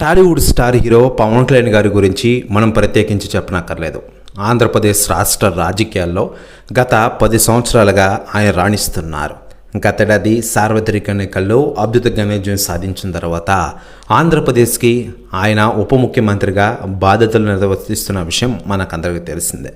Tollywood star hero Pawan Kalyan గారి గురించి మనం ప్రత్యేకించి చెప్పనక్కర్లేదు. ఆంధ్రప్రదేశ్ రాష్ట్ర రాజకీయాల్లో గత పది సంవత్సరాలుగా ఆయన రాణిస్తున్నారు. గతేడాది సార్వత్రిక ఎన్నికల్లో అద్భుత ఘనవిజయం సాధించిన తర్వాత ఆంధ్రప్రదేశ్కి ఆయన ఉప ముఖ్యమంత్రిగా బాధ్యతలు నిర్వర్తిస్తున్న విషయం మనకందరికీ తెలిసిందే.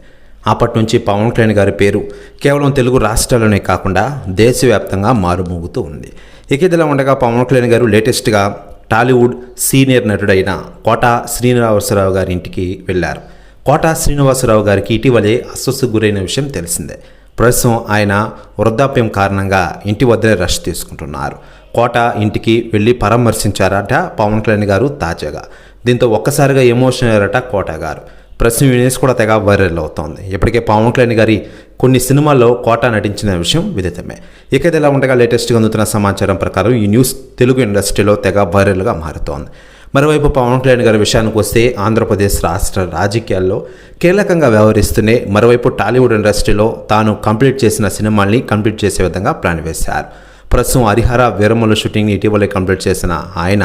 అప్పటి నుంచి పవన్ కళ్యాణ్ గారి పేరు కేవలం తెలుగు రాష్ట్రాల్లోనే కాకుండా దేశవ్యాప్తంగా మారుమోగుతూ ఉంది. ఇక ఇదిలా ఉండగా పవన్ కళ్యాణ్ గారు లేటెస్ట్గా టాలీవుడ్ సీనియర్ నటుడైన కోట శ్రీనివాసరావు గారి ఇంటికి వెళ్ళారు. కోట శ్రీనివాసరావు గారికి ఇటీవలే అస్వస్థ గురైన విషయం తెలిసిందే. ప్రస్తుతం ఆయన వృద్ధాప్యం కారణంగా ఇంటి వద్దనే రెస్ట్ తీసుకుంటున్నారు. కోట ఇంటికి వెళ్ళి పరామర్శించారట పవన్ కళ్యాణ్ గారు తాజాగా. దీంతో ఒక్కసారిగా ఎమోషన్ అయ్యారట కోట గారు. ప్రస్తుతం ఈ న్యూస్ కూడా తెగ వైరల్ అవుతోంది. ఇప్పటికే పవన్ కళ్యాణ్ గారి కొన్ని సినిమాల్లో కోట నటించిన విషయం విదితమే. ఇక ఇలా ఉండగా లేటెస్ట్గా అందుతున్న సమాచారం ప్రకారం ఈ న్యూస్ తెలుగు ఇండస్ట్రీలో తెగ వైరల్గా మారుతోంది. మరోవైపు పవన్ కళ్యాణ్ గారి విషయానికి వస్తే ఆంధ్రప్రదేశ్ రాష్ట్ర రాజకీయాల్లో కీలకంగా వ్యవహరిస్తూనే మరోవైపు టాలీవుడ్ ఇండస్ట్రీలో తాను కంప్లీట్ చేసిన సినిమాల్ని కంప్లీట్ చేసే విధంగా ప్లాన్ వేశారు. ప్రస్తుతం హరిహర వీరమల షూటింగ్ని ఇటీవలే కంప్లీట్ చేసిన ఆయన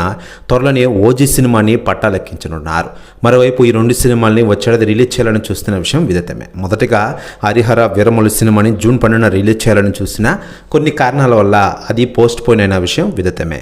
త్వరలోనే ఓజీ సినిమాని పట్టాలెక్కించనున్నారు. మరోవైపు ఈ రెండు సినిమాల్ని వచ్చేది రిలీజ్ చేయాలని చూస్తున్న విషయం విదితమే. మొదటగా హరిహర వీరమల్లు సినిమాని జూన్ పన్నెండున రిలీజ్ చేయాలని చూసిన కొన్ని కారణాల వల్ల అది పోస్ట్ పోయిన విషయం విదితమే.